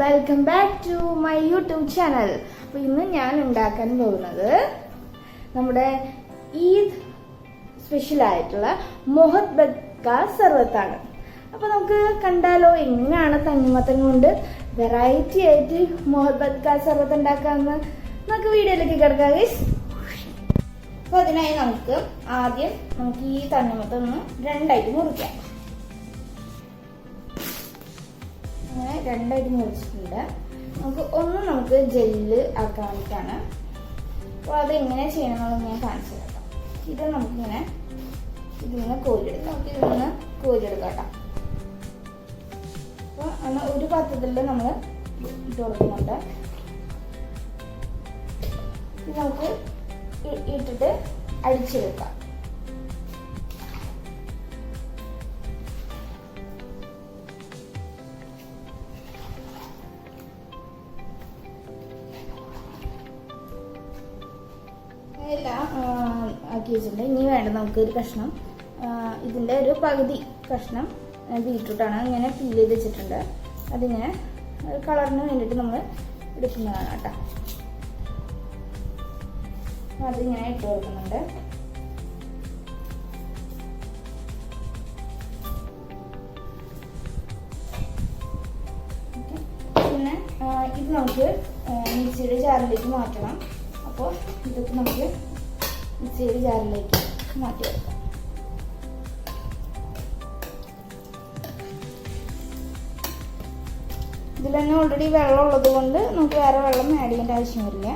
Welcome back to my YouTube channel അപ്പോൾ ഇന്ന് ഞാൻ ഉണ്ടാക്കാൻ പോകുന്നത് നമ്മുടെ ഈദ് സ്പെഷ്യൽ ആയിട്ടുള്ള മൊഹത് ബക്ക സർവത്താണ്. അപ്പോൾ നമുക്ക് കണ്ടാലോ എങ്ങനെയാണ് തണ്ണിമത്തൻ കൊണ്ട് വെറൈറ്റി ആയിട്ട് മൊഹത് ബക്ക സർവത്ത് ഉണ്ടാക്കാമെന്ന് നമുക്ക് വീഡിയോയിലേക്ക് കിടക്കാം ഗൈസ് അപ്പോൾ അതിനായി നമുക്ക് ആദ്യം നമുക്ക് ഈ തണ്ണിമത്തം ഒന്ന് രണ്ടായിട്ട് മുറിക്കാം. അങ്ങനെ രണ്ടായിട്ട് മുറിച്ചിട്ടുണ്ട്. നമുക്ക് ഒന്ന് നമുക്ക് ജെല്ല് ആക്കാൻ വേണ്ടിയിട്ടാണ് അപ്പോൾ അതെങ്ങനെ എങ്ങനെ ചെയ്യണം എന്നുള്ളത് ഞാൻ കാണിച്ചു തരാം ഇത് നമുക്കിങ്ങനെ ഇതിൽ നിന്ന് കോരിയെടുക്കാം. നമുക്ക് ഇതിൽ നിന്ന് കോരിയെടുക്കാം കേട്ടോ. അപ്പോൾ അന്ന് ഒരു പാത്രത്തിൽ നമ്മൾ ഇട്ട് കൊടുക്കുന്നുണ്ട്. നമുക്ക് ഇട്ടിട്ട് അടിച്ചെടുക്കാം. എല്ലാം ആക്കി വെച്ചിട്ടുണ്ട് ഇനി വേണ്ട നമുക്ക് ഒരു കഷ്ണം ഇതിന്റെ ഒരു പകുതി കഷ്ണം ബീട്രൂട്ടാണ്. ഇങ്ങനെ പീൽ ചെയ്ത് വെച്ചിട്ടുണ്ട്. അതിങ്ങനെ കളറിന് വേണ്ടിയിട്ട് നമ്മൾ എടുക്കുന്നതാണ് കേട്ടോ. അതിങ്ങനെ ഇട്ട് കൊടുക്കുന്നുണ്ട്. പിന്നെ ഇത് നമുക്ക് മിക്സിയുടെ ജാറിലേക്ക് മാറ്റണം. അപ്പോൾ ഇതൊക്കെ നമുക്ക് മിക്സിയുടെ മാറ്റി വെക്കാം ഇതിൽ തന്നെ ഓൾറെഡി വെള്ളം ഉള്ളത് കൊണ്ട് നമുക്ക് വേറെ വെള്ളം ആഡ് ചെയ്യേണ്ട ആവശ്യം വരില്ല.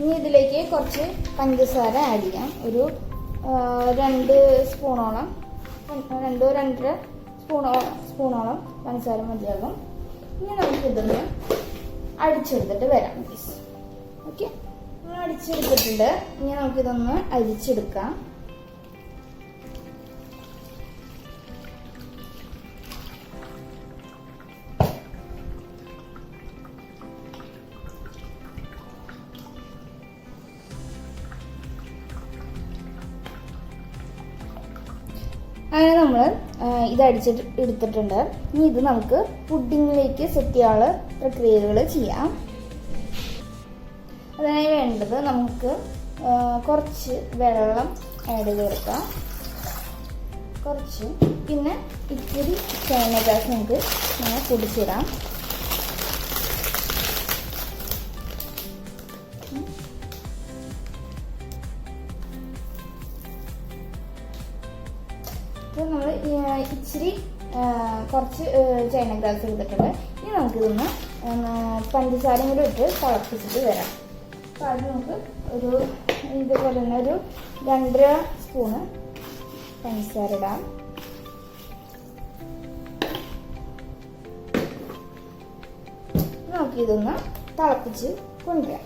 ഇനി ഇതിലേക്ക് കുറച്ച് പഞ്ചസാര ആഡ് ചെയ്യാം. ഒരു രണ്ട് സ്പൂണോളം രണ്ടോ രണ്ടര സ്പൂണോളം സ്പൂണോളം പഞ്ചസാര മതിയാകും. ഇനി നമുക്ക് ഇതൊന്ന് അടിച്ചെടുത്തിട്ട് വരാം പ്ലീസ് ഓക്കെ നമ്മൾ അടിച്ചെടുത്തിട്ടുണ്ട്. ഇനി നമുക്കിതൊന്ന് അരിച്ചെടുക്കാം. നമ്മൾ ഇത് അടിച്ചിട്ട് എടുത്തിട്ടുണ്ട്. ഇനി ഇത് നമുക്ക് പുഡിങ്ങിലേക്ക് സെറ്റ് ചെയ്യാനുള്ള പ്രക്രിയകൾ ചെയ്യാം. അതിനായി വേണ്ടത് നമുക്ക് കുറച്ച് വെള്ളം ആഡ് കൊടുക്കാം. കുറച്ച്. പിന്നെ ഇത്തിരി ചൈന ഗ്യാസ് നമുക്ക് ഇങ്ങനെ പൊടിച്ചിടാം. ഇച്ചിരി കുറച്ച് ചൈന ഗ്രാസ് എടുത്തിട്ടുണ്ട്. ഇനി നമുക്കിതൊന്ന് പഞ്ചസാരയും കൂടി ഇട്ട് തിളപ്പിച്ചിട്ട് വരാം. അപ്പോൾ അത് നമുക്ക് ഒരു ഇതുപോലെ തന്നെ ഒരു രണ്ടര സ്പൂണ് പഞ്ചസാര ഇടാം. നമുക്കിതൊന്ന് തിളപ്പിച്ച് കൊണ്ടുവരാം.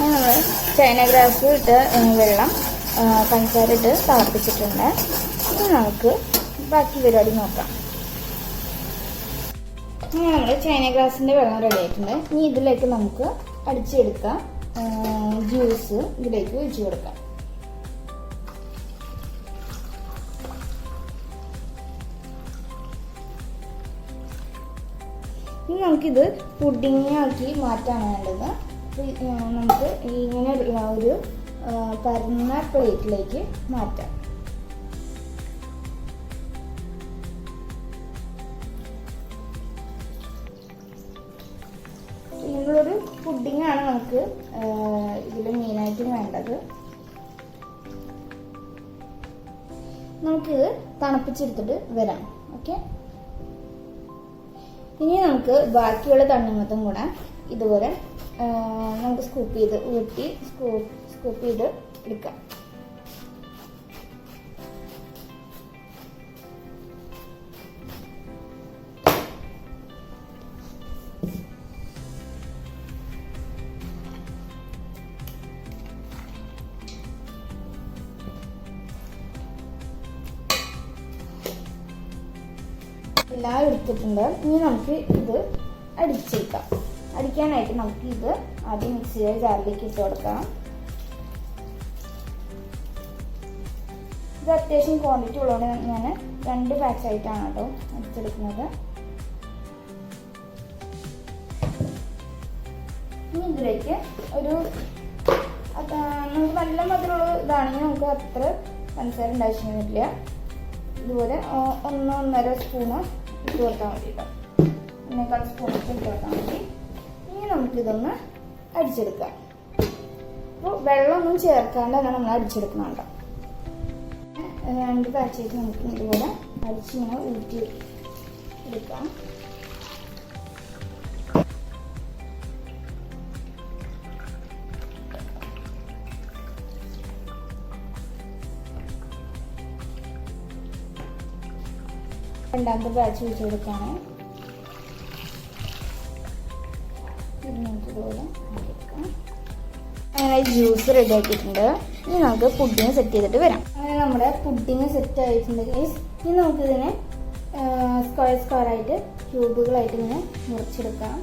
നമ്മൾ ചൈന ഗ്രാസ് ഇട്ട് വെള്ളം ഇട്ട് തിളപ്പിച്ചിട്ടുണ്ട്. ഇനി നമുക്ക് ബാക്കി പരിപാടി നോക്കാം. അങ്ങനെ നമ്മൾ ചൈന ഗ്ലാസിന്റെ വെള്ളം റെഡി ആയിട്ടുണ്ട്. ഇനി ഇതിലേക്ക് നമുക്ക് അടിച്ചെടുക്കാം ജ്യൂസ് ഇതിലേക്ക് ഒഴിച്ചു കൊടുക്കാം. ഇനി നമുക്കിത് പുഡിങ്ങാക്കി മാറ്റാണ് വേണ്ടത് നമുക്ക് ഇങ്ങനെ ഒരു പരന്ന പ്ലേറ്റിലേക്ക് മാറ്റാം. ഇങ്ങനൊരു പുഡിംഗ് ആണ് നമുക്ക് ഇതിൽ മെയിനായിട്ട് വേണ്ടത്. നമുക്ക് തണുപ്പിച്ചെടുത്തിട്ട് വരാം ഓക്കെ? ഇനി നമുക്ക് ബാക്കിയുള്ള തണ്ണിമത്തം കൂടെ ഇതുപോലെ നമുക്ക് സ്കൂപ്പ് ചെയ്ത് വെട്ടി സ്കൂപ്പ് സ്കൂപ്പ് ചെയ്ത് എടുക്കാം. എല്ലാം എടുത്തിട്ടുണ്ട്. ഇനി നമുക്ക് ഇത് അടിച്ചേക്കാം. അടിക്കാനായിട്ട് നമുക്ക് ഇത് ആദ്യം മിക്സിയുടെ ജാറിലേക്ക് ഇട്ട് കൊടുക്കാം ഇത് അത്യാവശ്യം ക്വാണ്ടിറ്റി ഉള്ളതുകൊണ്ട് ഞാൻ രണ്ട് പാക്സ് ആയിട്ടാണ് കേട്ടോ അടിച്ചെടുക്കുന്നത്. ഇനി ഇതിലേക്ക് ഒരു നമുക്ക് നല്ല മധുരമുള്ള ഇതാണെങ്കിൽ നമുക്ക് അത്ര പഞ്ചസാര ഉണ്ടാവശ്യം വരില്ല. ഇതുപോലെ ഒന്ന് ഒന്നര സ്പൂണ് ഇട്ട് കൊടുത്താൽ മതി കേട്ടോ. ഒന്നേക്കാൾ സ്പൂൺ ഇട്ട് കൊടുത്താൽ മതി. ഇനി നമുക്കിതൊന്ന് അടിച്ചെടുക്കാം. അപ്പോൾ വെള്ളമൊന്നും ചേർക്കാണ്ട് തന്നെ നമ്മൾ അടിച്ചെടുക്കുന്നുണ്ട് രണ്ട് പാച്ചേറ്റ് നമുക്ക് ഇതുപോലെ അരിച്ചിങ്ങനെ ഊറ്റി എടുക്കാം. രണ്ടാമത്തെ ബാച്ച് വെച്ച് കൊടുക്കാണ് അങ്ങനെ ജ്യൂസ് റെഡി ആക്കിയിട്ടുണ്ട്. ഇനി നമുക്ക് പുഡിങ് സെറ്റ് ചെയ്തിട്ട് വരാം അങ്ങനെ നമ്മുടെ പുഡിങ് സെറ്റ് ആയിട്ടുണ്ട്. ഇനി നമുക്കിതിനെ സ്ക്വയർ സ്ക്വയർ ആയിട്ട് ക്യൂബുകളായിട്ട് ഇങ്ങനെ മുറിച്ചെടുക്കാം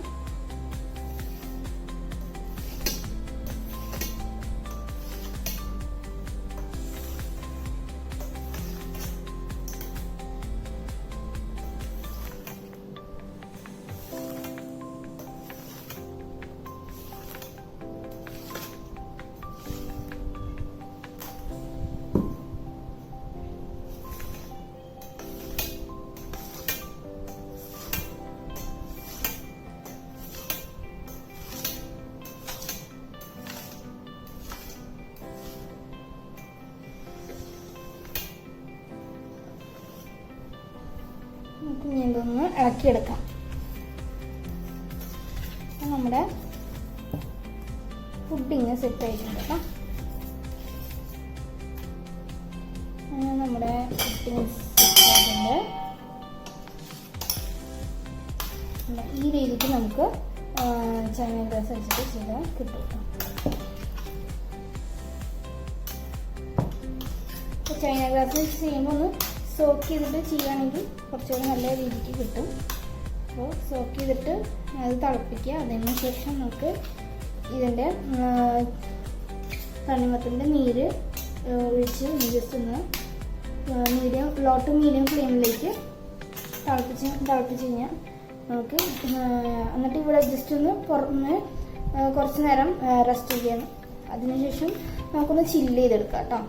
ഇനി ഇതൊന്ന് ഇളക്കിയെടുക്കാം. നമ്മുടെ പുഡിങ് സെറ്റ് ആയിട്ടുണ്ട് നമ്മുടെ ഈ രീതിക്ക് നമുക്ക് ചൈന ഗ്ലാസ് വെച്ചിട്ട് ചെയ്താൽ കിട്ടും ചൈന ഗ്ലാസ് ചെയ്യുമ്പോൾ ഒന്ന് സോക്ക് ചെയ്തിട്ട് ചെയ്യുകയാണെങ്കിൽ കുറച്ചുകൂടി നല്ല രീതിക്ക് കിട്ടും. അപ്പോൾ സോക്ക് ചെയ്തിട്ട് അത് തിളപ്പിക്കുക. അതിന് ശേഷം നമുക്ക് ഇതിന്റെ തണിമത്തിന്റെ നീര് ഒഴിച്ച് just medium low to medium ഫ്ലെയിമിലേക്ക് തിളപ്പിച്ച് തിളപ്പിച്ച് കഴിഞ്ഞാൽ നമുക്ക് എന്നിട്ട് ഇവിടെ ജസ്റ്റ് ഒന്ന് പുറമെ കുറച്ച് നേരം റെസ്റ്റ് ചെയ്യണം അതിനുശേഷം നമുക്കൊന്ന് ചില്ല് ചെയ്തെടുക്കാം കേട്ടോ.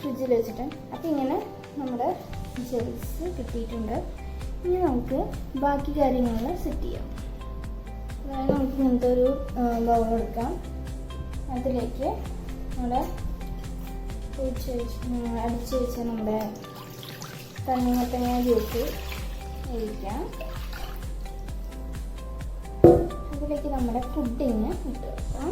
ഫ്രിഡ്ജിൽ വെച്ചിട്ട്. അപ്പം ഇങ്ങനെ നമ്മുടെ ജെൽസ് കിട്ടിയിട്ടുണ്ട്. ഇനി നമുക്ക് ബാക്കി കാര്യങ്ങൾ സെറ്റ് ചെയ്യാം. അതായത് നമുക്ക് ഇങ്ങനത്തെ ഒരു ബൗൾ എടുക്കാം. അതിലേക്ക് നമ്മുടെ ഒഴിച്ച് അടിച്ച് വെച്ച നമ്മുടെ തണ്ണിമത്തങ്ങ ജ്യൂസ് ഒഴിക്കാം. അതിലേക്ക് നമ്മുടെ പുഡിങ് ഇട്ട് വെക്കാം.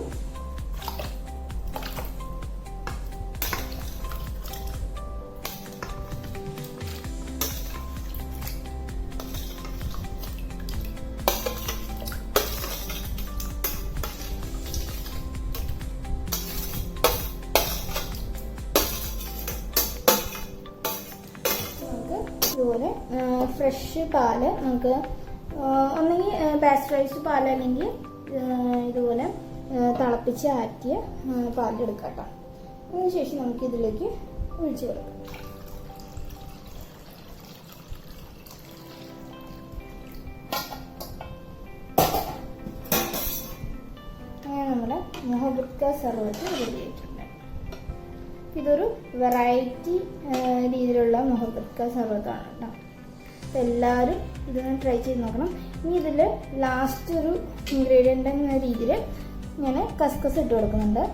ഫ്രഷ് പാൽ നമുക്ക് ഒന്നെങ്കിൽ പാസ്റ്ററൈസ്ഡ് പാൽ അല്ലെങ്കിൽ ഇതുപോലെ തിളപ്പിച്ച് ആറ്റിയ പാലെടുക്കാം കേട്ടോ. അതിനുശേഷം നമുക്ക് ഇതിലേക്ക് ഒഴിച്ചു കൊടുക്കാം. സർവത്ത് ഇതൊരു വെറൈറ്റി രീതിയിലുള്ള മുഹബത്ത് സർവത്താണ് കേട്ടോ. അപ്പോൾ എല്ലാവരും ഇതൊന്ന് ട്രൈ ചെയ്ത് നോക്കണം. ഇനി ഇതിൽ ലാസ്റ്റ് ഒരു ഇൻഗ്രീഡിയന്റ് എന്ന രീതിയിൽ ഞാൻ കസ്കസ് ഇട്ട് കൊടുക്കുന്നുണ്ട്.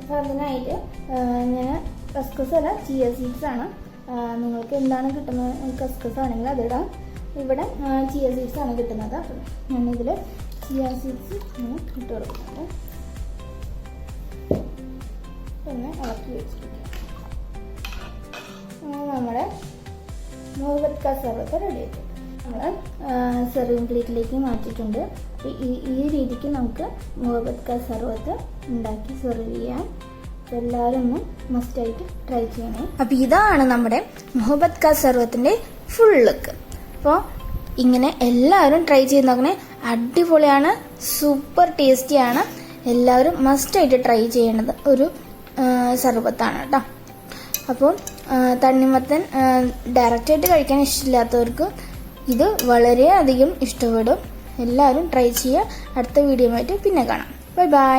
അപ്പോൾ അതിനായിട്ട് ഞാൻ കസ്കസ് അല്ല ചിയ സീഡ്സ് ആണ്. നിങ്ങൾക്ക് എന്താണ് കിട്ടുന്നത്? കസ്കസ് ആണെങ്കിൽ അതിടാം. ഇവിടെ ചിയ സീഡ്സ് ആണ് കിട്ടുന്നത്. അപ്പം ഞാനിതിൽ ചിയ സീഡ്സ് ഇട്ട് കൊടുക്കുന്നുണ്ട്. ഒന്ന് ഇളക്കി വെച്ചിരിക്കാം. നമ്മുടെ മുഹബത്ത് കാ സർവത്ത് റെഡി ആയിട്ടുണ്ട് നമ്മൾ സെർവിങ് പ്ലേറ്റിലേക്ക് മാറ്റിയിട്ടുണ്ട്. ഈ ഈ രീതിക്ക് നമുക്ക് മുഹബത്ത് കാ സർവത്ത് ഉണ്ടാക്കി സെർവ് ചെയ്യാം. എല്ലാവരും ഒന്ന് മസ്റ്റായിട്ട് ട്രൈ ചെയ്യണേ. അപ്പം ഇതാണ് നമ്മുടെ മുഹബത്ത് ക സർവത്തിന്റെ ഫുൾ ലുക്ക് അപ്പോൾ ഇങ്ങനെ എല്ലാവരും ട്രൈ ചെയ്ത് നോക്കണേ. അടിപൊളിയാണ് സൂപ്പർ ടേസ്റ്റിയാണ് എല്ലാവരും മസ്റ്റായിട്ട് ട്രൈ ചെയ്യണത് ഒരു സർബത്താണ് കേട്ടോ. അപ്പോൾ തണ്ണിമത്തൻ ഡയറക്റ്റായിട്ട് കഴിക്കാൻ ഇഷ്ടമില്ലാത്തവർക്ക് ഇത് വളരെയധികം ഇഷ്ടപ്പെടും. എല്ലാവരും ട്രൈ ചെയ്യുക. അടുത്ത വീഡിയോ ആയിട്ട് പിന്നെ കാണാം. Bye bye